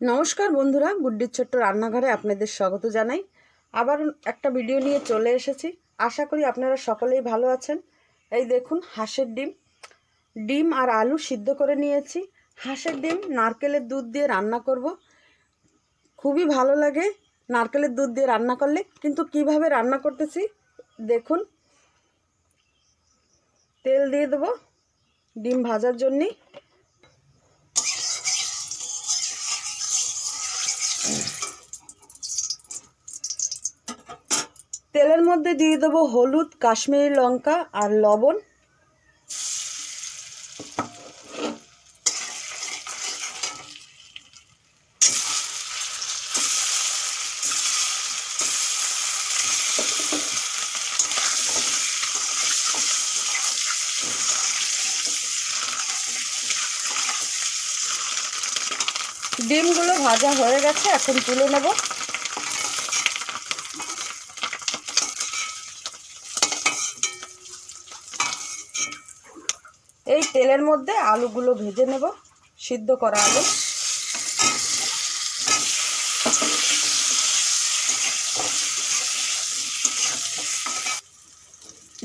নমস্কার বন্ধুরা, গুড্ডির ছোট্ট রান্নাঘরে আপনাদের স্বাগত জানাই। আবার একটা ভিডিও নিয়ে চলে এসেছি। আশা করি আপনারা সকলেই ভালো আছেন। এই দেখুন, হাঁসের ডিম। ডিম আর আলু সিদ্ধ করে নিয়েছি। হাঁসের ডিম, নারকেলের দুধ দিয়ে রান্না করব। খুবই ভালো লাগে নারকেলের দুধ দিয়ে রান্না করলে। কিন্তু কীভাবে রান্না করতেছি, দেখুন। তেল দিয়ে দেবো। ডিম ভাজার জন্যে। তেলের মধ্যে দিয়ে দেবো হলুদ, কাশ্মীরি লঙ্কা আর লবণ। ডিমগুলো ভাজা হয়ে গেছে, এখন তুলে নেব। এই তেলের মধ্যে আলুগুলো ভেজে নেব, সিদ্ধ করা আলু।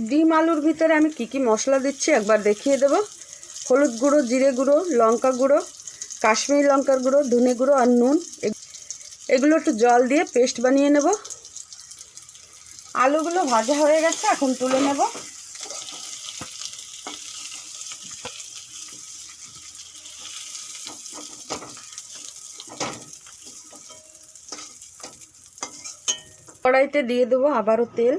ডিম আলুর ভিতরে আমি কি কি মশলা দিচ্ছি একবার দেখিয়ে দেব। হলুদ গুঁড়ো, জিরে গুঁড়ো, লঙ্কা গুঁড়ো, কাশ্মীরি লঙ্কার গুঁড়ো, ধনে গুঁড়ো আর নুন। এগুলো একটু জল দিয়ে পেস্ট বানিয়ে নেব। আলুগুলো ভাজা হয়ে গেছে, এখন তুলে নেব। কড়াইতে দিয়ে দেবো আবারও তেল।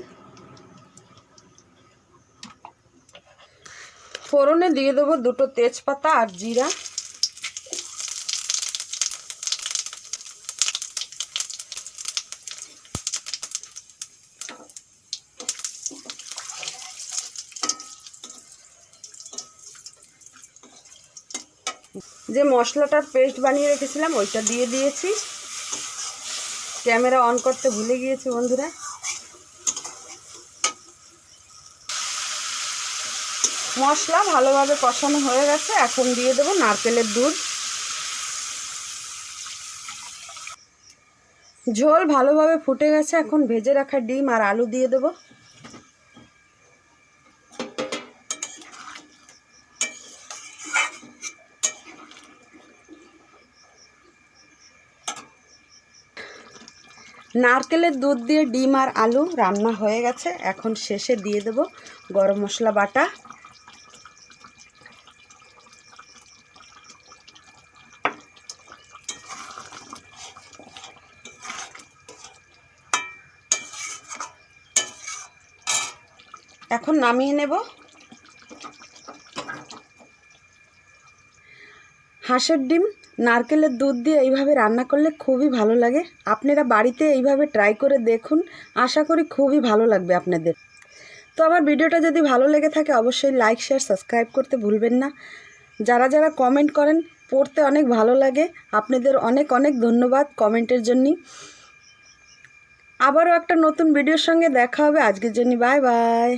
ফোড়নে দিয়ে দেবো দুটো তেজপাতা আর জিরা। যে মশলাটার পেস্ট বানিয়ে রেখেছিলাম, ওইটা দিয়ে দিয়েছি। ক্যামেরা অন করতে ভুলে গিয়েছি বন্ধুরা। মশলা ভালোভাবে কষানো হয়ে গেছে, এখন দিয়ে দেবো নারকেলের দুধ। ঝোল ভালোভাবে ফুটে গেছে, এখন ভেজে রাখা ডিম আর আলু দিয়ে দেবো। নারকেলের দুধ দিয়ে ডিম আর আলু রান্না হয়ে গেছে। এখন শেষে দিয়ে দেব গরম মশলা বাটা। এখন নামিয়ে নেব। হাঁসের ডিম, নারকেলের দুধ দিয়ে এইভাবে রান্না করলে খুবই ভালো লাগে। আপনারা বাড়িতে এইভাবে ট্রাই করে দেখুন, আশা করি খুবই ভালো লাগবে আপনাদের। তো আমার ভিডিওটা যদি ভালো লেগে থাকে অবশ্যই লাইক শেয়ার সাবস্ক্রাইব করতে ভুলবেন না। যারা যারা কমেন্ট করেন, পড়তে অনেক ভালো লাগে। আপনাদের অনেক অনেক ধন্যবাদ কমেন্টের জন্য আবারও একটা নতুন ভিডিওর সঙ্গে দেখা হবে। আজকের জন্য বাই বাই